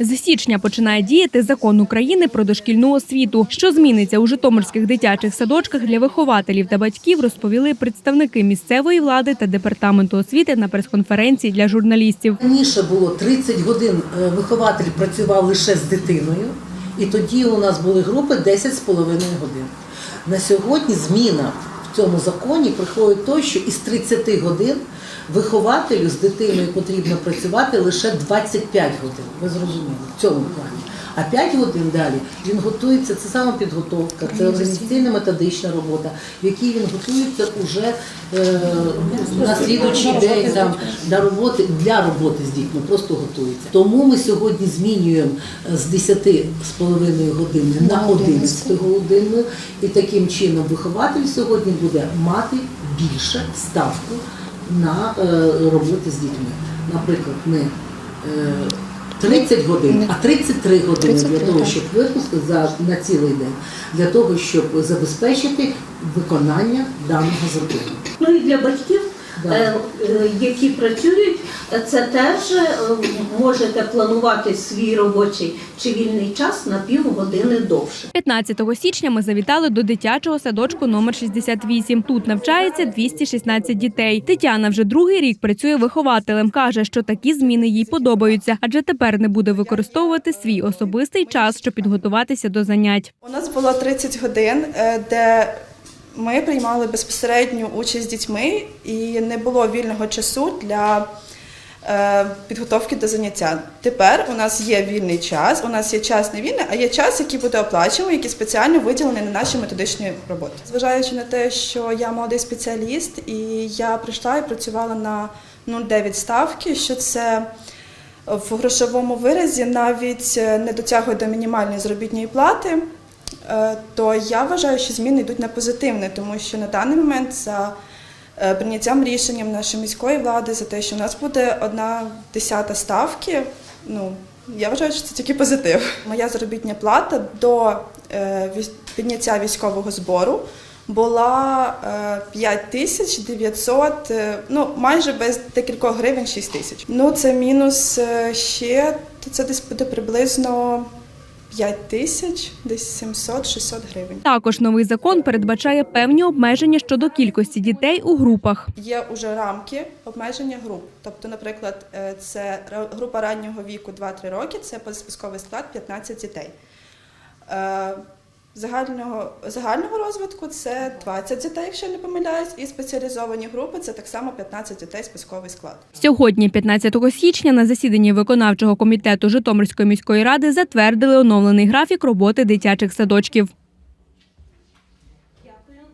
З січня починає діяти закон України про дошкільну освіту. Що зміниться у житомирських дитячих садочках для вихователів та батьків, розповіли представники місцевої влади та департаменту освіти на прес-конференції для журналістів. Раніше було 30 годин е, вихователь працював лише з дитиною, і тоді у нас були групи 10,5 годин. На сьогодні зміна цьому законі приходить то, що із 30 годин вихователю з дитиною потрібно працювати лише 25 годин. Ви зрозуміли в цьому плані. А 5 годин далі. Він готується, це самопідготовка, це організаційна методична робота, в якій він готується уже е, на слідуючий день там, для роботи для роботи з дітьми, просто готується. Тому ми сьогодні змінюємо е, з 10,5 години на 11 годину, і таким чином вихователь сьогодні буде мати більше ставку на е, роботи з дітьми. Наприклад, не е, 30 годин, а 33 години для того, щоб випустити за на цілий день, для того, щоб забезпечити виконання даного закону. Ну і для батьків, Да. е, е, які працюють, це теж е, можете планувати свій робочий чи вільний час на півгодини довше. 15 січня ми завітали до дитячого садочку номер 68. Тут навчається 216 дітей. Тетяна вже другий рік працює вихователем. каже, що такі зміни їй подобаються, адже тепер не буде використовувати свій особистий час, щоб підготуватися до занять. У нас було 30 годин, е, де ми приймали безпосередню участь з дітьми, і не було вільного часу для підготовки до заняття. Тепер у нас є вільний час, у нас є час не вільний, а є час, який буде оплачуваний, який спеціально виділений на наші методичні роботи. Зважаючи на те, що я молодий спеціаліст, і я прийшла і працювала на 0,9 ставки, що це в грошовому виразі навіть е, не дотягує до мінімальної заробітної плати, е, то я вважаю, що зміни йдуть на позитивне, тому що на даний момент за е, прийняттям рішенням нашої міської влади за те, що у нас буде одна десята ставки, ну я вважаю, що це тільки позитив. Моя заробітня плата до е, підняття військового збору була е, 5 тисяч 900, е, ну майже без декількох гривень 6 тисяч. Ну це мінус е, ще, то це десь буде приблизно 5 тисяч, десь 700-600 гривень. Також новий закон передбачає певні обмеження щодо кількості дітей у групах. Є уже рамки обмеження груп. Тобто, наприклад, е, це група раннього віку 2-3 роки, це позасписковий склад 15 дітей. Загального, загального розвитку це 20 дітей, якщо не помиляюсь, і спеціалізовані групи це так само 15 дітей списковий склад. Сьогодні, 15 січня, на засіданні виконавчого комітету Житомирської міської ради затвердили оновлений графік роботи дитячих садочків.